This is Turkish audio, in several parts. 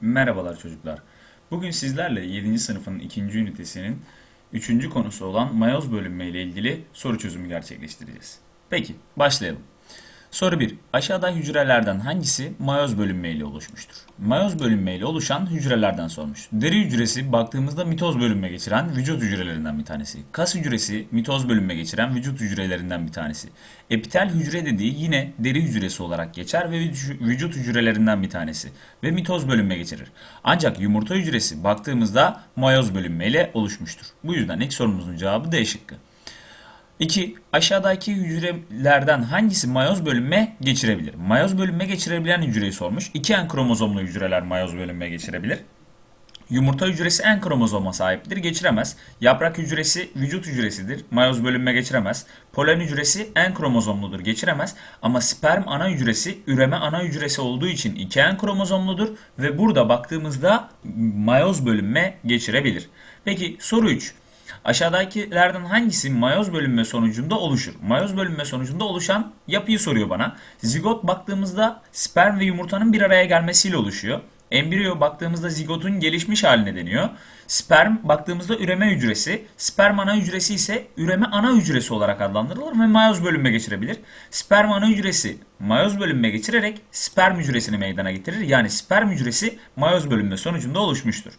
Merhabalar çocuklar. Bugün sizlerle 7. sınıfın 2. ünitesinin 3. konusu olan mayoz bölünme ile ilgili soru çözümü gerçekleştireceğiz. Peki, başlayalım. Soru 1. Aşağıda hücrelerden hangisi mayoz bölünme ile oluşmuştur? Mayoz bölünme ile oluşan hücrelerden sormuş. Deri hücresi baktığımızda mitoz bölünme geçiren vücut hücrelerinden bir tanesi. Kas hücresi mitoz bölünme geçiren vücut hücrelerinden bir tanesi. Epitel hücre dediği yine deri hücresi olarak geçer ve vücut hücrelerinden bir tanesi. Ve mitoz bölünme geçirir. Ancak yumurta hücresi baktığımızda mayoz bölünme ile oluşmuştur. Bu yüzden ilk sorumuzun cevabı D şıkkı. 2. Aşağıdaki hücrelerden hangisi mayoz bölünme geçirebilir? Mayoz bölünme geçirebilen hücreyi sormuş. 2N kromozomlu hücreler mayoz bölünme geçirebilir. Yumurta hücresi N kromozoma sahiptir, geçiremez. Yaprak hücresi vücut hücresidir, mayoz bölünme geçiremez. Polen hücresi N kromozomludur, geçiremez. Ama sperm ana hücresi üreme ana hücresi olduğu için 2N kromozomludur ve burada baktığımızda mayoz bölünme geçirebilir. Peki soru 3. Aşağıdakilerden hangisi mayoz bölünme sonucunda oluşur? Mayoz bölünme sonucunda oluşan yapıyı soruyor bana. Zigot baktığımızda sperm ve yumurtanın bir araya gelmesiyle oluşuyor. Embriyo baktığımızda zigotun gelişmiş haline deniyor. Sperm baktığımızda üreme hücresi, sperm ana hücresi ise üreme ana hücresi olarak adlandırılır ve mayoz bölünme geçirebilir. Sperm ana hücresi mayoz bölünme geçirerek sperm hücresini meydana getirir. Yani sperm hücresi mayoz bölünme sonucunda oluşmuştur.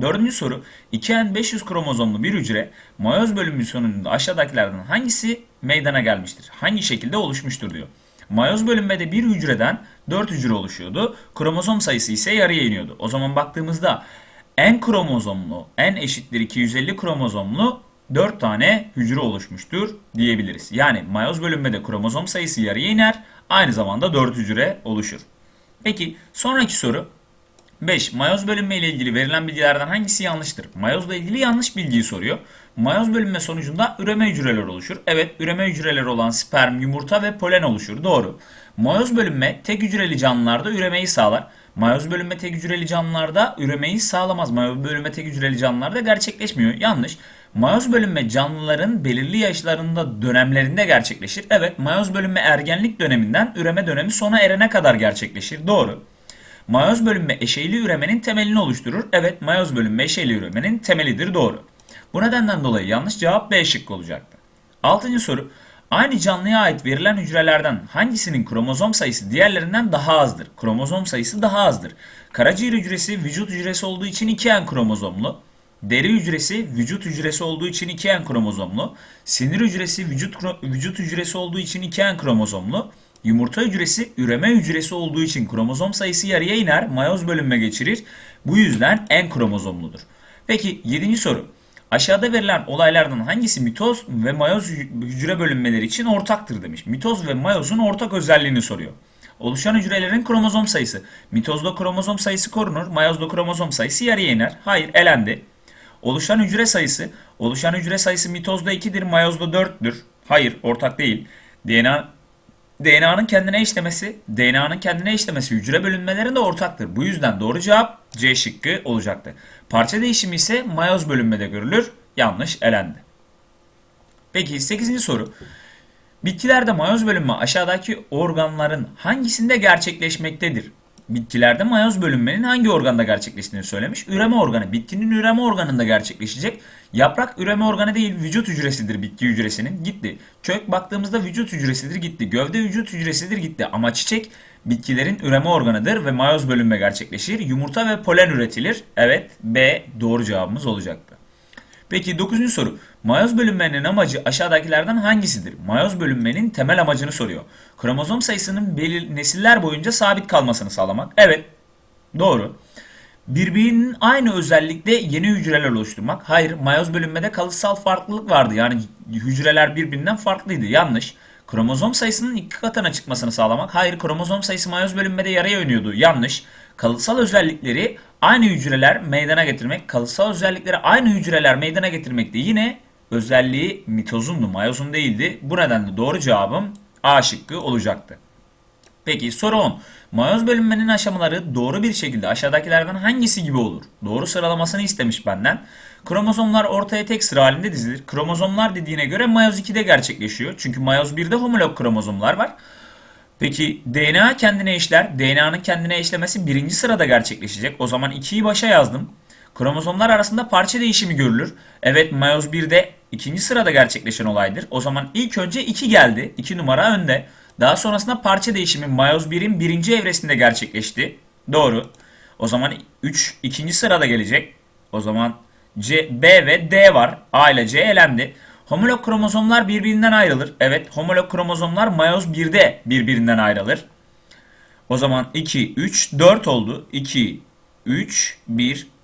Dördüncü soru 2N500 kromozomlu bir hücre mayoz bölünmü sonucunda aşağıdakilerden hangisi meydana gelmiştir? Hangi şekilde oluşmuştur diyor. Mayoz bölünmede bir hücreden 4 hücre oluşuyordu. Kromozom sayısı ise yarıya iniyordu. O zaman baktığımızda N kromozomlu, N eşittir 250 kromozomlu 4 tane hücre oluşmuştur diyebiliriz. Yani mayoz bölünmede kromozom sayısı yarıya iner, aynı zamanda 4 hücre oluşur. Peki sonraki soru 5. Mayoz bölünme ile ilgili verilen bilgilerden hangisi yanlıştır? Mayozla ilgili yanlış bilgiyi soruyor. Mayoz bölünme sonucunda üreme hücreler oluşur. Evet, üreme hücreleri olan sperm, yumurta ve polen oluşur. Doğru. Mayoz bölünme tek hücreli canlılarda üremeyi sağlar. Mayoz bölünme tek hücreli canlılarda üremeyi sağlamaz. Mayoz bölünme tek hücreli canlılarda gerçekleşmiyor. Yanlış. Mayoz bölünme canlıların belirli yaşlarında dönemlerinde gerçekleşir. Evet, mayoz bölünme ergenlik döneminden üreme dönemi sona erene kadar gerçekleşir. Doğru. Mayoz bölünme eşeyli üremenin temelini oluşturur. Evet mayoz bölünme eşeyli üremenin temelidir doğru. Bu nedenden dolayı yanlış cevap B şıkkı olacaktı. Altıncı soru. Aynı canlıya ait verilen hücrelerden hangisinin kromozom sayısı diğerlerinden daha azdır? Kromozom sayısı daha azdır. Karaciğer hücresi vücut hücresi olduğu için 2N kromozomlu. Deri hücresi vücut hücresi olduğu için 2N kromozomlu. Sinir hücresi vücut, vücut hücresi olduğu için 2N kromozomlu. Yumurta hücresi üreme hücresi olduğu için kromozom sayısı yarıya iner, mayoz bölünme geçirir. Bu yüzden en kromozomludur. Peki 7. soru. Aşağıda verilen olaylardan hangisi mitoz ve mayoz hücre bölünmeleri için ortaktır demiş. Mitoz ve mayozun ortak özelliğini soruyor. Oluşan hücrelerin kromozom sayısı. Mitozda kromozom sayısı korunur, mayozda kromozom sayısı yarıya iner. Hayır, elendi. Oluşan hücre sayısı. Oluşan hücre sayısı mitozda 2'dir, mayozda 4'tür. Hayır, ortak değil. DNA DNA'nın kendine işlemesi, DNA'nın kendine işlemesi hücre bölünmelerinde ortaktır. Bu yüzden doğru cevap C şıkkı olacaktı. Parça değişimi ise mayoz bölünmede görülür. Yanlış elendi. Peki 8. soru. Bitkilerde mayoz bölünme aşağıdaki organların hangisinde gerçekleşmektedir? Bitkilerde mayoz bölünmenin hangi organda gerçekleştiğini söylemiş. Üreme organı bitkinin üreme organında gerçekleşecek. Yaprak üreme organı değil vücut hücresidir bitki hücresinin gitti. Kök baktığımızda vücut hücresidir gitti. Gövde vücut hücresidir gitti. Ama çiçek bitkilerin üreme organıdır ve mayoz bölünme gerçekleşir. Yumurta ve polen üretilir. Evet B doğru cevabımız olacaktı. Peki 9. soru. Mayoz bölünmenin amacı aşağıdakilerden hangisidir? Mayoz bölünmenin temel amacını soruyor. Kromozom sayısının belir nesiller boyunca sabit kalmasını sağlamak. Evet. Doğru. Birbirinin aynı özellikle yeni hücreler oluşturmak. Hayır. Mayoz bölünmede kalıtsal farklılık vardı. Yani hücreler birbirinden farklıydı. Yanlış. Kromozom sayısının iki katına çıkmasını sağlamak. Hayır. Kromozom sayısı mayoz bölünmede yarıya oynuyordu. Yanlış. Kalıtsal özellikleri aynı hücreler meydana getirmek, kalıtsal özellikleri aynı hücreler meydana getirmek de yine özelliği mitozundu, mayozun değildi. Bu nedenle doğru cevabım A şıkkı olacaktı. Peki soru 10. Mayoz bölünmenin aşamaları doğru bir şekilde aşağıdakilerden hangisi gibi olur? Doğru sıralamasını istemiş benden. Kromozomlar ortaya tek sıra halinde dizilir. Kromozomlar dediğine göre mayoz 2'de gerçekleşiyor. Çünkü mayoz 1'de homolog kromozomlar var. Peki DNA kendine eşler. DNA'nın kendine eşlemesi birinci sırada gerçekleşecek. O zaman 2'yi başa yazdım. Kromozomlar arasında parça değişimi görülür. Evet mayoz 1'de ikinci sırada gerçekleşen olaydır. O zaman ilk önce 2 geldi. 2 numara önde. Daha sonrasında parça değişimi mayoz 1'in birinci evresinde gerçekleşti. Doğru. O zaman 3 ikinci sırada gelecek. O zaman C, B ve D var. A ile C elendi. Homolog kromozomlar birbirinden ayrılır. Evet homolog kromozomlar mayoz 1'de birbirinden ayrılır. O zaman 2, 3, 4 oldu. 2, 3, 1.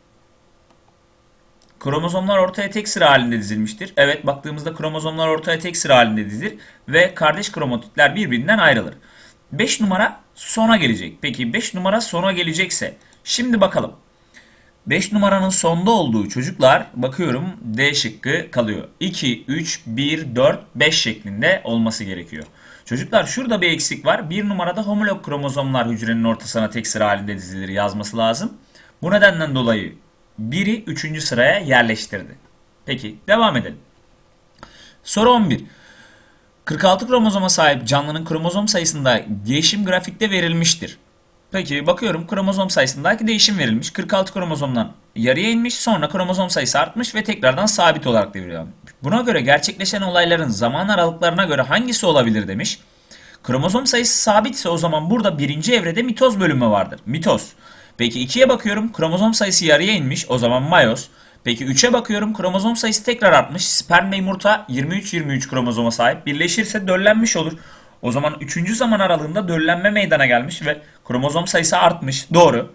Kromozomlar ortaya tek sıra halinde dizilmiştir. Evet baktığımızda kromozomlar ortaya tek sıra halinde dizilir ve kardeş kromatitler birbirinden ayrılır. 5 numara sona gelecek. Peki 5 numara sona gelecekse şimdi bakalım. 5 numaranın sonda olduğu çocuklar bakıyorum D şıkkı kalıyor. 2, 3, 1, 4, 5 şeklinde olması gerekiyor. Çocuklar şurada bir eksik var. 1 numarada homolog kromozomlar hücrenin ortasına tek sıra halinde dizilir yazması lazım. Bu nedenden dolayı 1'i 3. sıraya yerleştirdi. Peki devam edelim. Soru 11. 46 kromozoma sahip canlının kromozom sayısında değişim grafikte verilmiştir. Peki bakıyorum kromozom sayısındaki değişim verilmiş. 46 kromozomdan yarıya inmiş sonra kromozom sayısı artmış ve tekrardan sabit olarak devriliyor. Buna göre gerçekleşen olayların zaman aralıklarına göre hangisi olabilir demiş. Kromozom sayısı sabitse o zaman burada birinci evrede mitoz bölümü vardır. Mitoz. Peki 2'ye bakıyorum kromozom sayısı yarıya inmiş o zaman mayoz. Peki 3'e bakıyorum kromozom sayısı tekrar artmış. Sperm ve yumurta 23-23 kromozoma sahip. Birleşirse döllenmiş olur. O zaman 3. zaman aralığında döllenme meydana gelmiş ve kromozom sayısı artmış. Doğru.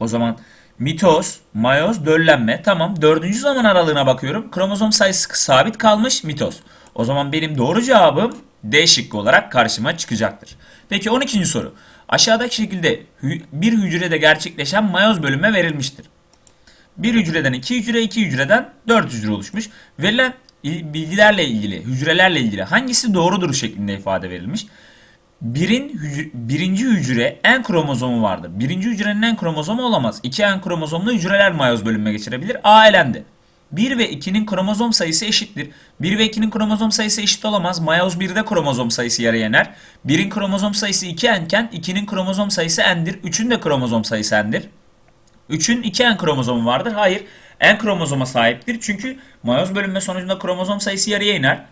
O zaman mitoz, mayoz, döllenme. Tamam. 4. zaman aralığına bakıyorum. Kromozom sayısı sabit kalmış mitoz. O zaman benim doğru cevabım D şıkkı olarak karşıma çıkacaktır. Peki 12. soru. Aşağıdaki şekilde bir hücrede gerçekleşen mayoz bölünme verilmiştir. Bir hücreden iki hücre, iki hücreden dört hücre oluşmuş. Verilen il- bilgilerle ilgili, hücrelerle ilgili hangisi doğrudur şeklinde ifade verilmiş. Birin hücre- birinci hücre en kromozomu vardır. Birinci hücrenin en kromozomu olamaz. İki en kromozomlu hücreler mayoz bölünme geçirebilir. A elendi. 1 ve 2'nin kromozom sayısı eşittir. 1 ve 2'nin kromozom sayısı eşit olamaz. Mayoz 1'de kromozom sayısı yarı yener. 1'in kromozom sayısı 2 enken 2'nin kromozom sayısı n'dir. 3'ün de kromozom sayısı n'dir. 3'ün 2 en kromozomu vardır. Hayır. En kromozoma sahiptir. Çünkü mayoz bölünme sonucunda kromozom sayısı yarıya iner.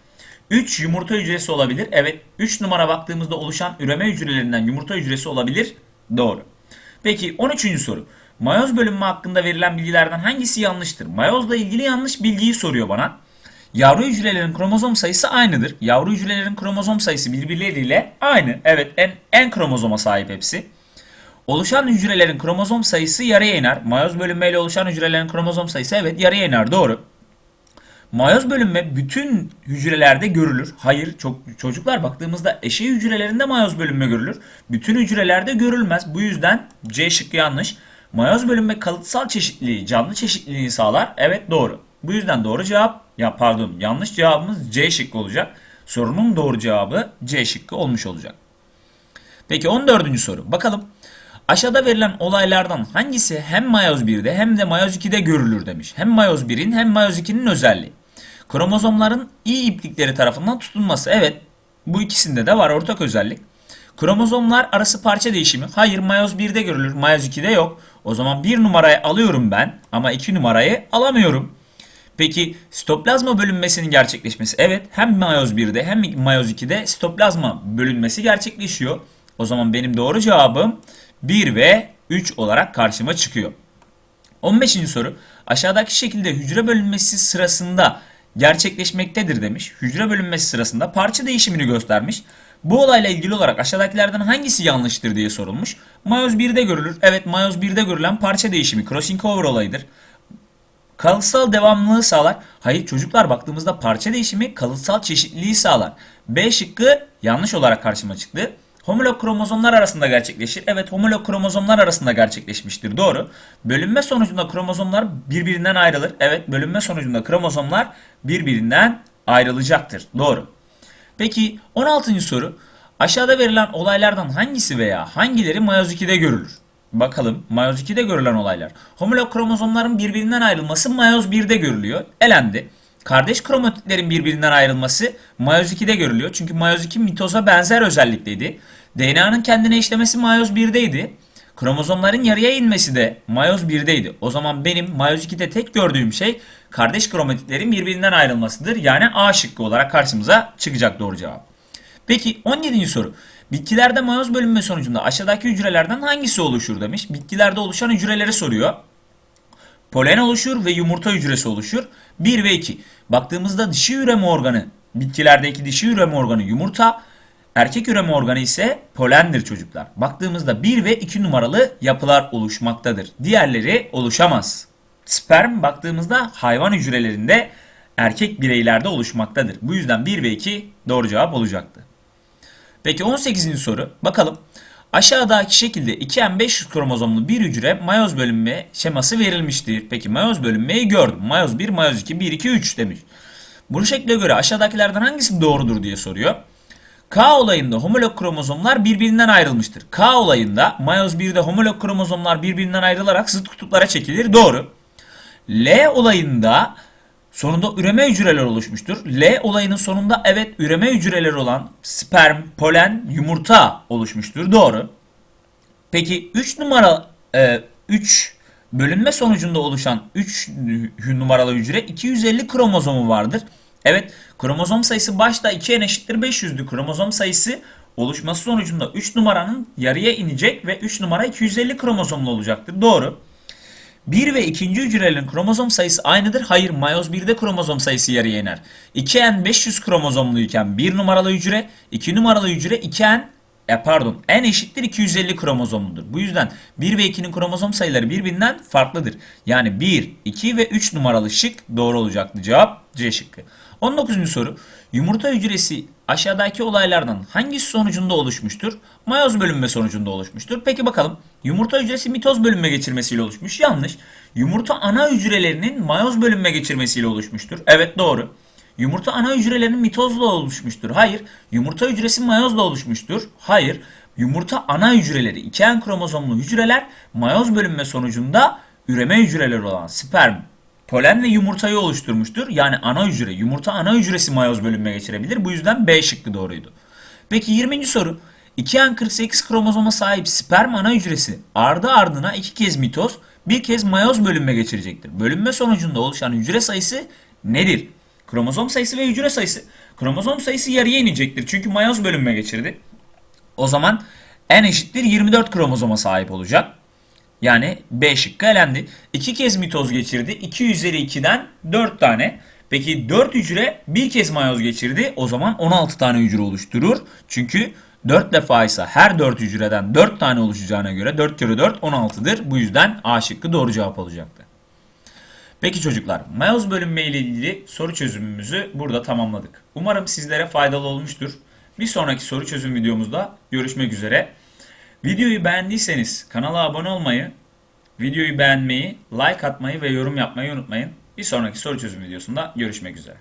3 yumurta hücresi olabilir. Evet. 3 numara baktığımızda oluşan üreme hücrelerinden yumurta hücresi olabilir. Doğru. Peki 13. soru. Mayoz bölünme hakkında verilen bilgilerden hangisi yanlıştır? Mayozla ilgili yanlış bilgiyi soruyor bana. Yavru hücrelerin kromozom sayısı aynıdır. Yavru hücrelerin kromozom sayısı birbirleriyle aynı. Evet en, en kromozoma sahip hepsi. Oluşan hücrelerin kromozom sayısı yarıya iner. Mayoz bölünmeyle oluşan hücrelerin kromozom sayısı evet yarıya iner doğru. Mayoz bölünme bütün hücrelerde görülür. Hayır, çok çocuklar baktığımızda eşey hücrelerinde mayoz bölünme görülür. Bütün hücrelerde görülmez. Bu yüzden C şıkkı yanlış. Mayoz bölünme kalıtsal çeşitliliği, canlı çeşitliliği sağlar. Evet doğru. Bu yüzden doğru cevap, ya pardon yanlış cevabımız C şıkkı olacak. Sorunun doğru cevabı C şıkkı olmuş olacak. Peki 14. soru. Bakalım. Aşağıda verilen olaylardan hangisi hem mayoz 1'de hem de mayoz 2'de görülür demiş. Hem mayoz 1'in hem mayoz 2'nin özelliği. Kromozomların iyi iplikleri tarafından tutunması. Evet bu ikisinde de var ortak özellik. Kromozomlar arası parça değişimi. Hayır mayoz 1'de görülür mayoz 2'de yok. O zaman 1 numarayı alıyorum ben ama 2 numarayı alamıyorum. Peki sitoplazma bölünmesinin gerçekleşmesi. Evet hem mayoz 1'de hem mayoz 2'de sitoplazma bölünmesi gerçekleşiyor. O zaman benim doğru cevabım 1 ve 3 olarak karşıma çıkıyor. 15. soru aşağıdaki şekilde hücre bölünmesi sırasında gerçekleşmektedir demiş. Hücre bölünmesi sırasında parça değişimini göstermiş. Bu olayla ilgili olarak aşağıdakilerden hangisi yanlıştır diye sorulmuş. Mayoz 1'de görülür. Evet mayoz 1'de görülen parça değişimi crossing over olayıdır. Kalıtsal devamlılığı sağlar. Hayır çocuklar baktığımızda parça değişimi kalıtsal çeşitliliği sağlar. B şıkkı yanlış olarak karşıma çıktı. Homolog kromozomlar arasında gerçekleşir. Evet homolog kromozomlar arasında gerçekleşmiştir. Doğru. Bölünme sonucunda kromozomlar birbirinden ayrılır. Evet bölünme sonucunda kromozomlar birbirinden ayrılacaktır. Doğru. Peki 16. soru. Aşağıda verilen olaylardan hangisi veya hangileri mayoz 2'de görülür? Bakalım mayoz 2'de görülen olaylar. Homolog kromozomların birbirinden ayrılması mayoz 1'de görülüyor. Elendi. Kardeş kromatitlerin birbirinden ayrılması mayoz 2'de görülüyor. Çünkü mayoz 2 mitoza benzer özellikteydi. DNA'nın kendine işlemesi mayoz 1'deydi. Kromozomların yarıya inmesi de mayoz 1'deydi. O zaman benim mayoz 2'de tek gördüğüm şey kardeş kromatitlerin birbirinden ayrılmasıdır. Yani A şıkkı olarak karşımıza çıkacak doğru cevap. Peki 17. soru. Bitkilerde mayoz bölünme sonucunda aşağıdaki hücrelerden hangisi oluşur demiş. Bitkilerde oluşan hücreleri soruyor. Polen oluşur ve yumurta hücresi oluşur. 1 ve 2. Baktığımızda dişi üreme organı, bitkilerdeki dişi üreme organı yumurta, erkek üreme organı ise polendir çocuklar. Baktığımızda 1 ve 2 numaralı yapılar oluşmaktadır. Diğerleri oluşamaz. Sperm baktığımızda hayvan hücrelerinde erkek bireylerde oluşmaktadır. Bu yüzden 1 ve 2 doğru cevap olacaktı. Peki 18. soru. Bakalım. Aşağıdaki şekilde 2M500 kromozomlu bir hücre mayoz bölünme şeması verilmiştir. Peki mayoz bölünmeyi gördüm. Mayoz 1, mayoz 2, 1, 2, 3 demiş. Bu şekle göre aşağıdakilerden hangisi doğrudur diye soruyor. K olayında homolog kromozomlar birbirinden ayrılmıştır. K olayında mayoz 1'de homolog kromozomlar birbirinden ayrılarak zıt kutuplara çekilir. Doğru. L olayında sonunda üreme hücreler oluşmuştur. L olayının sonunda evet üreme hücreleri olan sperm, polen, yumurta oluşmuştur. Doğru. Peki 3 numara 3 bölünme sonucunda oluşan 3 numaralı hücre 250 kromozomu vardır. Evet kromozom sayısı başta 2n eşittir 500'dü. Kromozom sayısı oluşması sonucunda 3 numaranın yarıya inecek ve 3 numara 250 kromozomlu olacaktır. Doğru. 1 ve 2. hücrelerin kromozom sayısı aynıdır. Hayır, mayoz 1'de kromozom sayısı yarıya iner. 2n 500 kromozomluyken 1 numaralı hücre, 2 numaralı hücre 2n e pardon n eşittir 250 kromozomludur. Bu yüzden 1 ve 2'nin kromozom sayıları birbirinden farklıdır. Yani 1, 2 ve 3 numaralı şık doğru olacaktı. Cevap C şıkkı. 19. soru. Yumurta hücresi aşağıdaki olaylardan hangisi sonucunda oluşmuştur? Mayoz bölünme sonucunda oluşmuştur. Peki bakalım. Yumurta hücresi mitoz bölünme geçirmesiyle oluşmuş. Yanlış. Yumurta ana hücrelerinin mayoz bölünme geçirmesiyle oluşmuştur. Evet doğru. Yumurta ana hücrelerinin mitozla oluşmuştur. Hayır. Yumurta hücresi mayozla oluşmuştur. Hayır. Yumurta ana hücreleri 2N kromozomlu hücreler mayoz bölünme sonucunda üreme hücreleri olan sperm, polen ve yumurtayı oluşturmuştur. Yani ana hücre, yumurta ana hücresi mayoz bölünme geçirebilir. Bu yüzden B şıkkı doğruydu. Peki 20. soru. 2N48 kromozoma sahip sperm ana hücresi ardı ardına iki kez mitoz, bir kez mayoz bölünme geçirecektir. Bölünme sonucunda oluşan hücre sayısı nedir? Kromozom sayısı ve hücre sayısı. Kromozom sayısı yarıya inecektir çünkü mayoz bölünme geçirdi. O zaman n eşittir 24 kromozoma sahip olacak. Yani B şıkkı elendi. 2 kez mitoz geçirdi. 2 üzeri 2'den 4 tane. Peki 4 hücre bir kez mayoz geçirdi. O zaman 16 tane hücre oluşturur. Çünkü 4 defa ise her 4 hücreden 4 tane oluşacağına göre 4 kere 4 16'dır. Bu yüzden A şıkkı doğru cevap olacaktı. Peki çocuklar, mayoz bölünme ile ilgili soru çözümümüzü burada tamamladık. Umarım sizlere faydalı olmuştur. Bir sonraki soru çözüm videomuzda görüşmek üzere. Videoyu beğendiyseniz kanala abone olmayı, videoyu beğenmeyi, like atmayı ve yorum yapmayı unutmayın. Bir sonraki soru çözüm videosunda görüşmek üzere.